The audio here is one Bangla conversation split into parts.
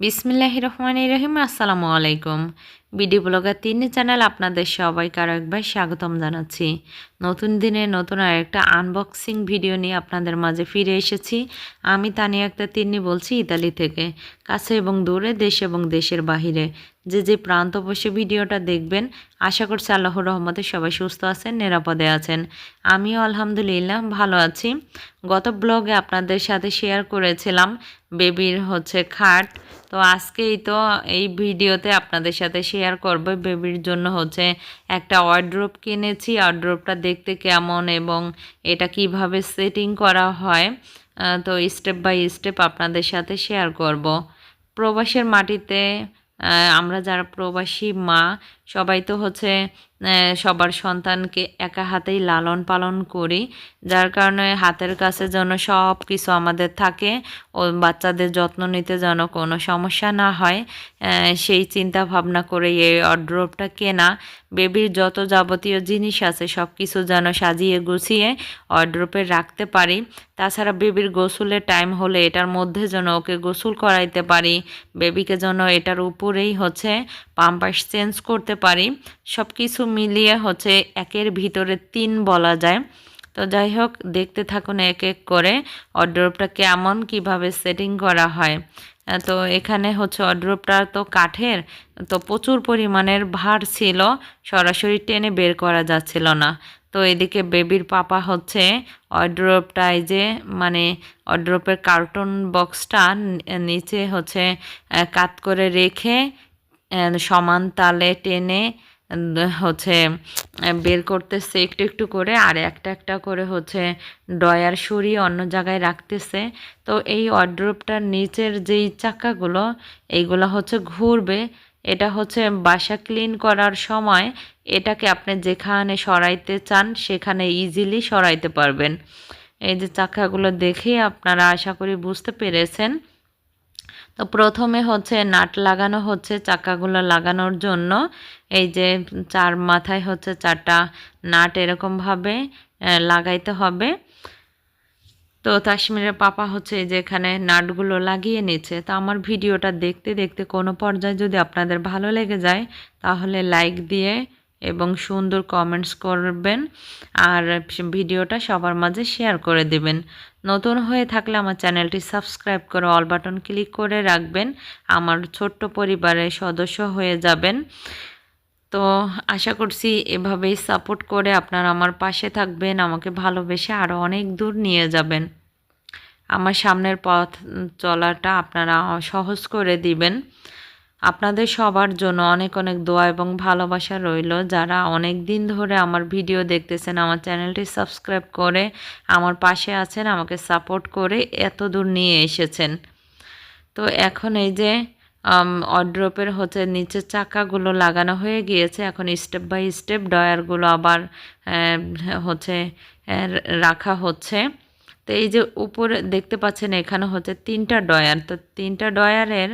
বিসমিল্লাহ রহমান রহিম আসসালামু আলাইকুম বিডি ব্লগার তিন চ্যানেল আপনাদের সবাইকে আরও একবার স্বাগতম জানাচ্ছি। নতুন দিনে নতুন আর একটা আনবক্সিং ভিডিও নিয়ে আপনাদের মাঝে ফিরে এসেছি। আমি তানিয়া একটা তিন্নি বলছি ইতালি থেকে, কাছে এবং দূরে, দেশ এবং দেশের বাহিরে। যে যে প্রান্ত বসে ভিডিওটা দেখবেন, আশা করছি আল্লাহর রহমতে সবাই সুস্থ আছেন, নিরাপদে আছেন। আমিও আলহামদুলিল্লাহ ভালো আছি। গত ব্লগে আপনাদের সাথে শেয়ার করেছিলাম, বেবির হচ্ছে খাট। তো আজকেই তো এই ভিডিওতে আপনাদের সাথে শেয়ার করব। বেবির জন্য হচ্ছে একটা ওয়ার্ড্রোপ কিনেছি। ওয়ার্ড্রোপটা দেখতে কেমন এবং এটা কীভাবে সেটিং করা হয় তো স্টেপ বাই স্টেপ আপনাদের সাথে শেয়ার করব। প্রবাসের মাটিতে আমরা যারা প্রবাসী মা সবাই তো হচ্ছে সবার সন্তানকে একা হাতেই লালন পালন করি। যার কারণে হাতের কাছে যেন সব কিছু আমাদের থাকে, ও বাচ্চাদের যত্ন নিতে যেন কোনো সমস্যা না হয় সেই চিন্তা ভাবনা করে এই অড্রপটা কেনা। বেবির যত যাবতীয় জিনিস আছে, সব কিছু যেন সাজিয়ে গুছিয়ে অড্রপে রাখতে পারি। তাছাড়া বেবির গোসলের টাইম হলে এটার মধ্যে যেন ওকে গোসল করাইতে পারি। বেবিকে যেন এটার উপরেই হচ্ছে পাম্পাস চেঞ্জ করতে পারি। সব কিছু মিলিয়ে হচ্ছে একের ভিতরে তিন বলা যায়। তো যাই হোক, দেখতে থাকুন এক এক করে অড্রপটা কেমন, কীভাবে সেটিং করা হয়। তো এখানে হচ্ছে অড্রপটা তো কাঠের, তো প্রচুর পরিমাণের ভার ছিল, সরাসরি টেনে বের করা যাচ্ছিল না। তো এদিকে বেবির পাপা হচ্ছে অড্রপটা এই যে মানে অড্রপের কার্টুন বক্সটা নিচে হচ্ছে কাত করে রেখে সমান তালে টেনে হচ্ছে বের করতেছে একটু একটু করে, আর একটা একটা করে হচ্ছে ডয়ার সরিয়ে অন্য জায়গায় রাখতেছে। তো এই ওয়ার্ড্রোপটার নিচের যেই চাকাগুলো, এইগুলো হচ্ছে ঘুরবে। এটা হচ্ছে বাসা ক্লিন করার সময় এটাকে আপনি যেখানে সরাইতে চান, সেখানে ইজিলি সরাইতে পারবেন। এই যে চাকাগুলো দেখেই আপনারা আশা করি বুঝতে পেরেছেন। তো প্রথমে হচ্ছে নাট লাগানো হচ্ছে চাকাগুলো লাগানোর জন্য। এই যে চার মাথায় হচ্ছে চারটা নাট এরকমভাবে লাগাইতে হবে। তো কাশ্মীরের পাপা হচ্ছে যে এখানে নাটগুলো লাগিয়ে নিচ্ছে। তো আমার ভিডিওটা দেখতে দেখতে কোনো পর্যায়ে যদি আপনাদের ভালো লেগে যায়, তাহলে লাইক দিয়ে এবং সুন্দর কমেন্টস করবেন আর ভিডিওটা সবার মাঝে শেয়ার করে দিবেন। নতুন হয়ে থাকলে আমার চ্যানেলটি সাবস্ক্রাইব করে অল বাটন ক্লিক করে রাখবেন। আমার ছোট্ট পরিবারের সদস্য হয়ে যাবেন। তো আশা করছি এভাবেই সাপোর্ট করে আপনারা আমার পাশে থাকবেন, আমাকে ভালোবেসে আরও অনেক দূর নিয়ে যাবেন। আমার সামনের পথ চলাটা আপনারা সহজ করে দিবেন। আপনাদের সবার জন্য অনেক অনেক দোয়া এবং ভালোবাসা রইল। যারা অনেক দিন ধরে আমার ভিডিও দেখতেছেন, আমার চ্যানেলটি সাবস্ক্রাইব করে আমার পাশে আছেন, আমাকে সাপোর্ট করে এত দূর নিয়ে এসেছেন। তো এখন এই যে অড্রপের হচ্ছে নিচের চাকাগুলো লাগানো হয়ে গিয়েছে। এখন স্টেপ বাই স্টেপ ডয়ারগুলো আবার হচ্ছে রাখা হচ্ছে। তো এই যে উপরে দেখতে পাচ্ছেন এখানে হচ্ছে তিনটা ডয়ার তো তিনটা ডয়ারের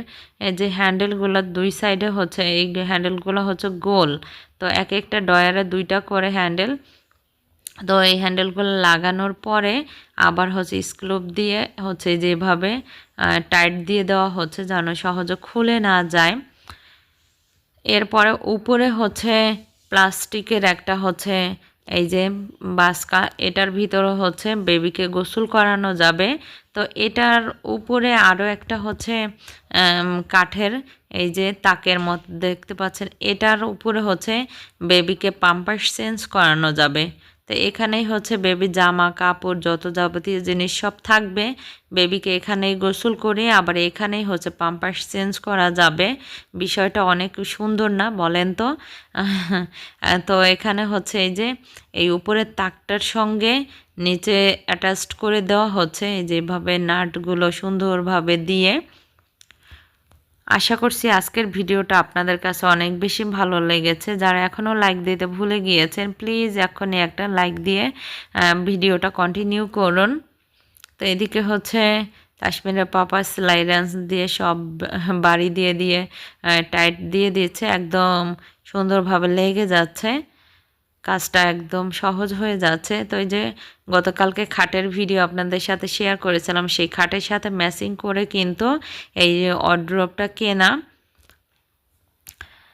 যে হ্যান্ডেলগুলো দুই সাইডে হচ্ছে, এই হ্যান্ডেলগুলো হচ্ছে গোল। তো এক একটা ডয়ারে দুইটা করে হ্যান্ডেল। তো এই হ্যান্ডেলগুলো লাগানোর পরে আবার হচ্ছে স্ক্রুপ দিয়ে হচ্ছে যেভাবে টাইট দিয়ে দেওয়া হচ্ছে যেন সহজে খুলে না যায়। এরপরে উপরে হচ্ছে প্লাস্টিকের একটা হচ্ছে এই যে বাসকা, এটার ভিতরে হচ্ছে বেবিকে গোসল করানো যাবে। তো এটার উপরে আরও একটা হচ্ছে কাঠের এই যে তাকের মতো দেখতে পাচ্ছেন, এটার উপরে হচ্ছে বেবিকে পাম্পার চেঞ্জ করানো যাবে। তো এখানেই হচ্ছে বেবি জামা, কাপড়, যত যাবতীয় জিনিস সব থাকবে। বেবিকে এখানেই গোসল করে আবার এখানেই হচ্ছে পাম্পাস চেঞ্জ করা যাবে। বিষয়টা অনেক সুন্দর না বলেন তো? তো এখানে হচ্ছে এই যে, এই উপরের তাকটার সঙ্গে নিচে অ্যাটাচড করে দেওয়া হচ্ছে। এই যেভাবে নাটগুলো সুন্দরভাবে দিয়ে আশা করছি আজকের ভিডিওটা আপনাদের কাছে অনেক বেশি ভালো লেগেছে। যারা এখনও লাইক দিতে ভুলে গিয়েছেন প্লিজ এখনই একটা লাইক দিয়ে ভিডিওটা কন্টিনিউ করুন। তো এদিকে হচ্ছে কাশ্মীরের পাপা সেলাই ডান্স দিয়ে সব বাড়ি দিয়ে দিয়ে টাইট দিয়ে দিয়েছে একদম সুন্দরভাবে লেগে যাচ্ছে। কাজটা একদম সহজ হয়ে যাচ্ছে। তো এই যে গতকালকে খাটের ভিডিও আপনাদের সাথে শেয়ার করেছিলাম, সেই খাটের সাথে ম্যাচিং করে কিন্তু এই যে অড্রপটা কেনা।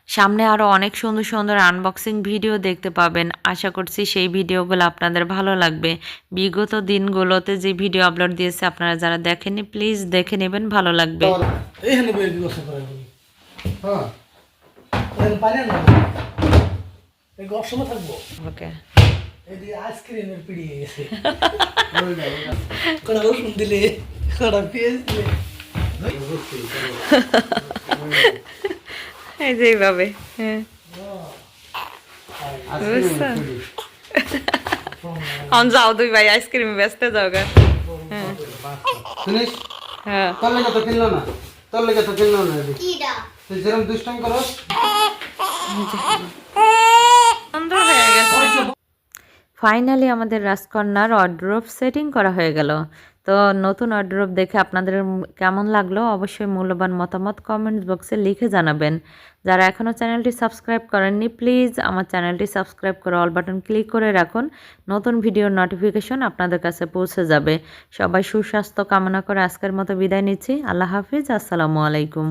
সামনে আরও অনেক সুন্দর সুন্দর আনবক্সিং ভিডিও দেখতে পাবেন। আশা করছি সেই ভিডিওগুলো আপনাদের ভালো লাগবে। বিগত দিনগুলোতে যে ভিডিও আপলোড দিয়েছে, আপনারা যারা দেখেননি প্লিজ দেখে নেবেন, ভালো লাগবে। এই সময় থাকব? ওকে। এদিকে আইসক্রিমের পিড়িয়ে গেছে। কড়া রসুন দিলে কড়া পেঁয়াজ দিলে। এই যে এইভাবে হ্যাঁ। অন যাও দুই ভাই আইসক্রিম বেচতে যাও গা। শুনিস? হ্যাঁ। তোর লেগে তো কিনলো না। তোর লেগে তো কিনলো না তুই যেরকম দুষ্টাম করো হয়ে ফাইনালি আমাদের রাজকন্যার অর্ড্রপ সেটিং করা হয়ে গেল। তো নতুন অর্ড্রপ দেখে আপনাদের কেমন লাগল? অবশ্যই মূল্যবান মতামত কমেন্ট বক্সে লিখে জানাবেন। যারা এখনও চ্যানেলটি সাবস্ক্রাইব করেননি প্লিজ আমার চ্যানেলটি সাবস্ক্রাইব করে অল বাটন ক্লিক করে রাখুন। নতুন ভিডিওর নোটিফিকেশন আপনাদের কাছে পৌঁছে যাবে। সবাই সুস্বাস্থ্য কামনা করে আজকের মতো বিদায় নিচ্ছি। আল্লাহ হাফিজ, আসসালামু আলাইকুম।